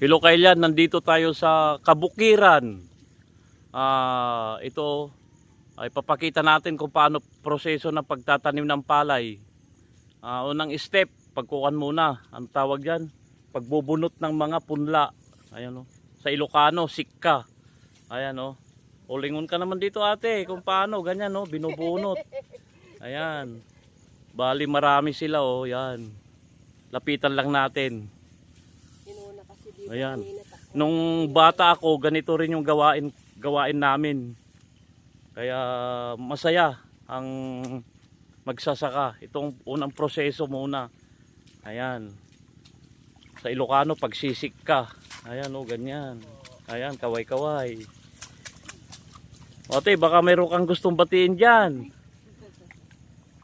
Hello Kailan, nandito tayo sa Kabukiran. Ah, ito ay papakita natin kung paano proseso ng pagtatanim ng palay. Ah, unang step, pagkukan muna. Ang tawag diyan, pagbubunot ng mga punla. Ayan oh. Sa Ilocano, sikka. Ayan oh. Ulingon ka naman dito ate, kung paano, ganyan oh, binubunot. Ayan. Bali marami sila oh, yan. Lapitan lang natin. Inuna kasi Ayan. Nung bata ako, ganito rin yung gawain gawain namin. Kaya masaya ang magsasaka. Itong unang proseso muna. Ayan. Sa Ilocano, pagsisik ka. Ayan o, ganyan. Ayan, kaway-kaway. Ote, baka mayroon kang gustong batiin dyan.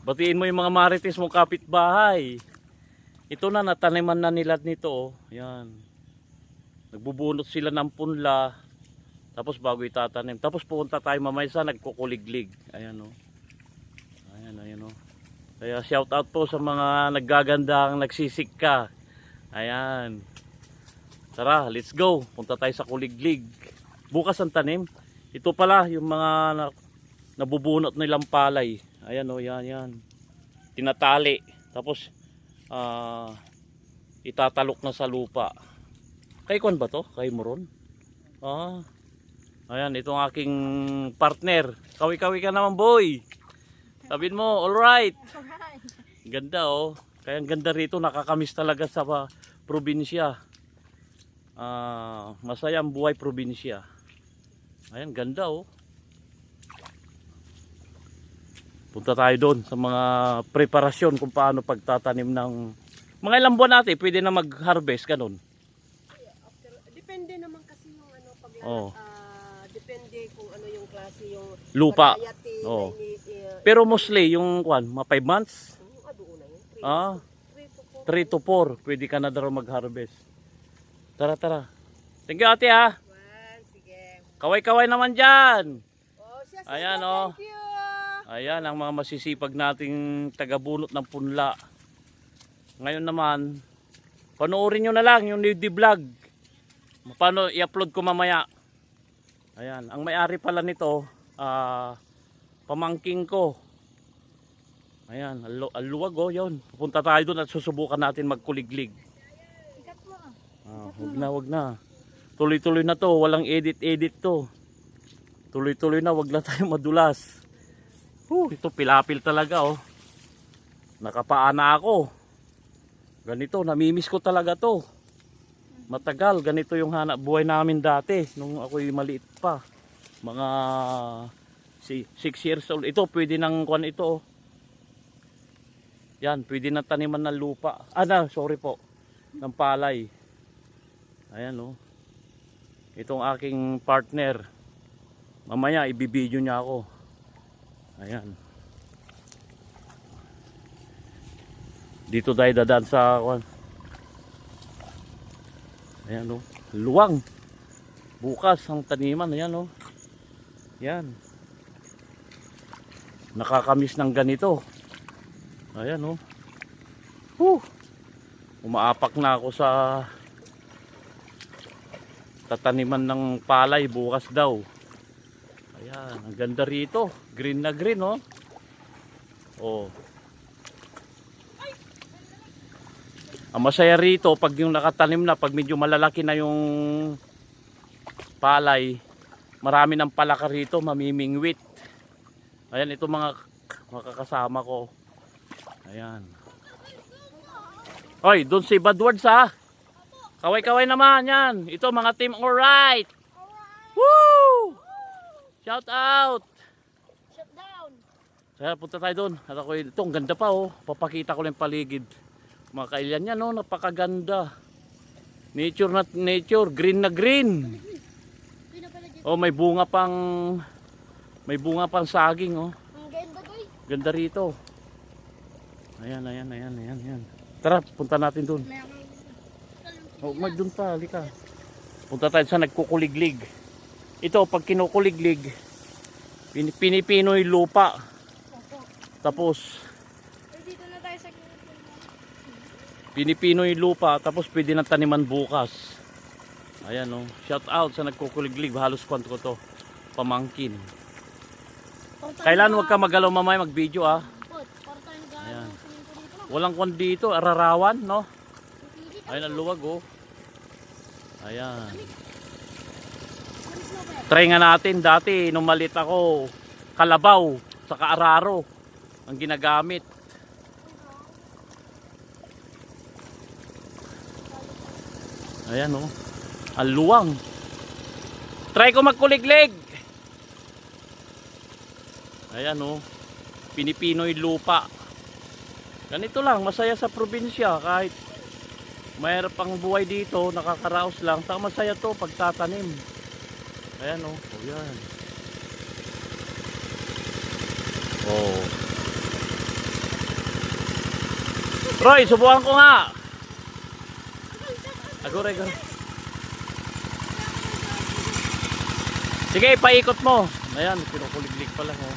Batiin mo yung mga marites mong kapitbahay. Ito na, nataniman na nila nito. Oh. Ayan. Nagbubunot sila ng punla. Tapos bago itatanim. Tapos pupunta tayo mamaya sa nagkukuliglig. Ayan o. Ayan, ayan o. Kaya shout out po sa mga naggagandang nagsisik ka. Ayan. Tara, let's go. Punta tayo sa kuliglig. Bukas ang tanim. Ito pala yung mga na, nabubunot nilang palay. Ayan o, yan, yan. Tinatali. Tapos, ah, itatalok na sa lupa. Kay Kwan ba to? Kay Moron? Ah. Ayan, itong aking partner. Kawi-kawi ka naman, boy. Sabihin mo, alright. Ganda oh. Kaya ang ganda rito, nakakamiss talaga sa ah, probinsya. Ah, masaya ang buhay probinsya. Ayan, ganda oh. Punta tayo doon sa mga preparasyon kung paano pagtatanim ng mga ilang buwan natin, pwede na mag-harvest ganun. After, depende naman kasi yung Oo. ah, depende kung ano yung klase yung Lupa. variety Oo. ini- i- Pero mostly yung kwan, mga 5 months, ah, doon na yun. Three ah, three to four. 3 to 4, pwede ka na daw mag-harvest. Tara, tara. Thank you ate ha. One, sige. Kaway-kaway naman dyan. Oh, siya, sige, Ayan, oh. Thank you. Ayan ang mga masisipag nating tagabunot ng punla. Ngayon naman, panoorin nyo na lang yung Newdy Vlog. Paano i-upload ko mamaya. Ayan, ang may-ari pala nito, ah, pamangking ko. Ayan, alu aluwag oh, yun. Pupunta tayo doon at susubukan natin magkuliglig. Ah, wag na, wag na. Tuloy-tuloy na to, walang edit-edit to. Tuloy-tuloy na, wag lang tayo madulas. Huh, ito pilapil talaga oh. Nakapaa na ako. Ganito, namimiss ko talaga to. Matagal, ganito yung hanap buhay namin dati nung ako'y maliit pa. Mga 6 years old. Ito, pwede nang kuan ito oh. Yan, pwede na taniman ng lupa. Ah, na, sorry po. Ng palay. Ayan oh. Itong aking partner. Mamaya ibibideo niya ako. Ayan. Dito tayo dadaan sa kwan. Ayan oh. Luwang. Bukas ang taniman. Ayan oh. Yan. Nakakamiss ng ganito. Ayan oh. Huh. Umaapak na ako sa tataniman ng palay bukas daw. Ayan, ang ganda rito. Green na green, oh. Oh. Ang masaya rito, pag yung nakatanim na, pag medyo malalaki na yung palay, marami ng palaka rito, mamimingwit. Ayan, ito mga makakasama ko. Ayan. Hoy, doon si Badwards ha. Kaway-kaway naman yan. Ito mga team alright. Woo! Shout out! Shut down. Kaya punta tayo doon. At ako, ito, ang ganda pa oh. Papakita ko lang paligid. Mga kailan yan oh, napakaganda. Nature na nature, green na green. Oh, may bunga pang may bunga pang saging oh. Ganda rito. Ayan, ayan, ayan, ayan, ayan. Tara, punta natin doon. Oh, mag doon pa, halika. Punta tayo sa nagkukuliglig. Ito, pag kinukuliglig, pin pinipino yung lupa. Tapos, Dito na tayo sa pinipino lupa, tapos pwede na taniman bukas. Ayan oh. Shout out sa nagkukuliglig. Halos kwanto ko to. Pamangkin. Kailan huwag ka magalaw mamay mag-video ah. Ayan. Walang kwan dito. Ararawan no. Ayun ang luwag oh. Ayan. Try nga natin dati nung ako. Kalabaw. Sa kaararo. Ang ginagamit. Ayan oh. Ang luwang. Try ko magkuliglig. Ayan oh. Pinipinoy lupa. Ganito lang, masaya sa probinsya kahit mayroon pang buhay dito, nakakaraos lang. Saka masaya to pagtatanim. Ayan oh, oh yan. Oh. Roy, subukan ko nga. Agore, agore. Sige, paikot mo. Ayan, kinukuliglig pa lang oh.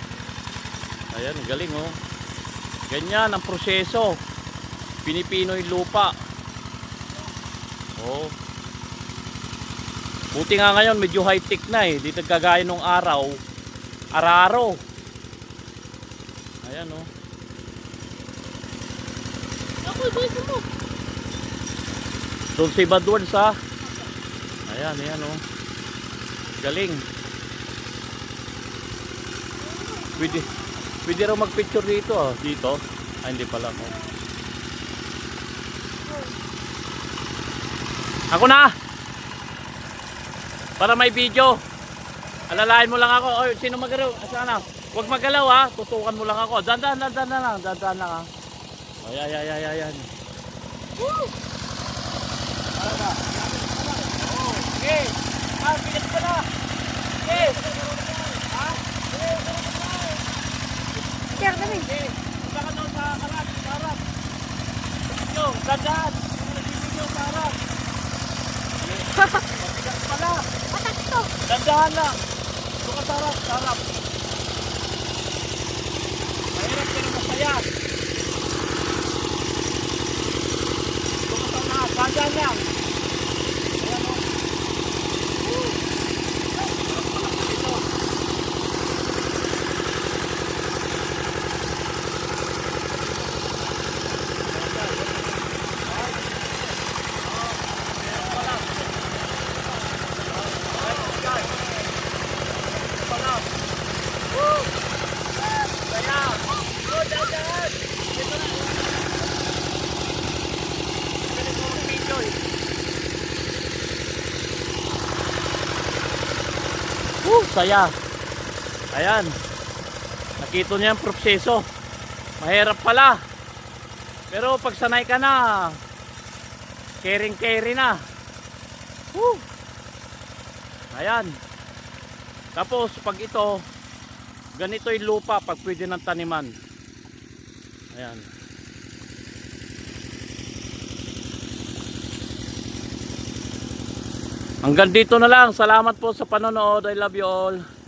Ayan, galing oh. Ganyan ang proseso. Pinipino yung lupa. Oh. Buti nga ngayon medyo high tech na eh. Dito kagaya nung araw. Araro. Ayan oh. Ako, gusto mo. Doon si Badwards ha. Ayan, ayan oh. Galing. Pwede, pwede raw mag-picture dito ah. Dito. Ay, hindi pala oh. Ako na! Para may video. Alalahin mo lang ako. Oy, sino magalaw? Sana. Huwag magalaw ha. Tutukan mo lang ako. Dandan, dandan na lang. Dandan lang ha. Ay, ay, ay, ay, ay, ay. Okay. Ah, bilis pa na. Okay. Kaya kami. Okay. Punta ka doon sa harap. Sa harap. Video. Dandan. Video sa harap. Bilis pala. Atak to. Dandahan lang. Doon ka sa harap. Sa harap. Mahirap pero masaya. Doon ka sa harap. Dandahan lang. Ayan o. Woo, saya. Ayan. Nakita niya ang proseso. Mahirap pala. Pero pag sanay ka na, caring carry na. Woo. Ayan. Tapos pag ito, ganito yung lupa pag pwede ng taniman. Ayan. Hanggang dito na lang. Salamat po sa panonood. I love you all.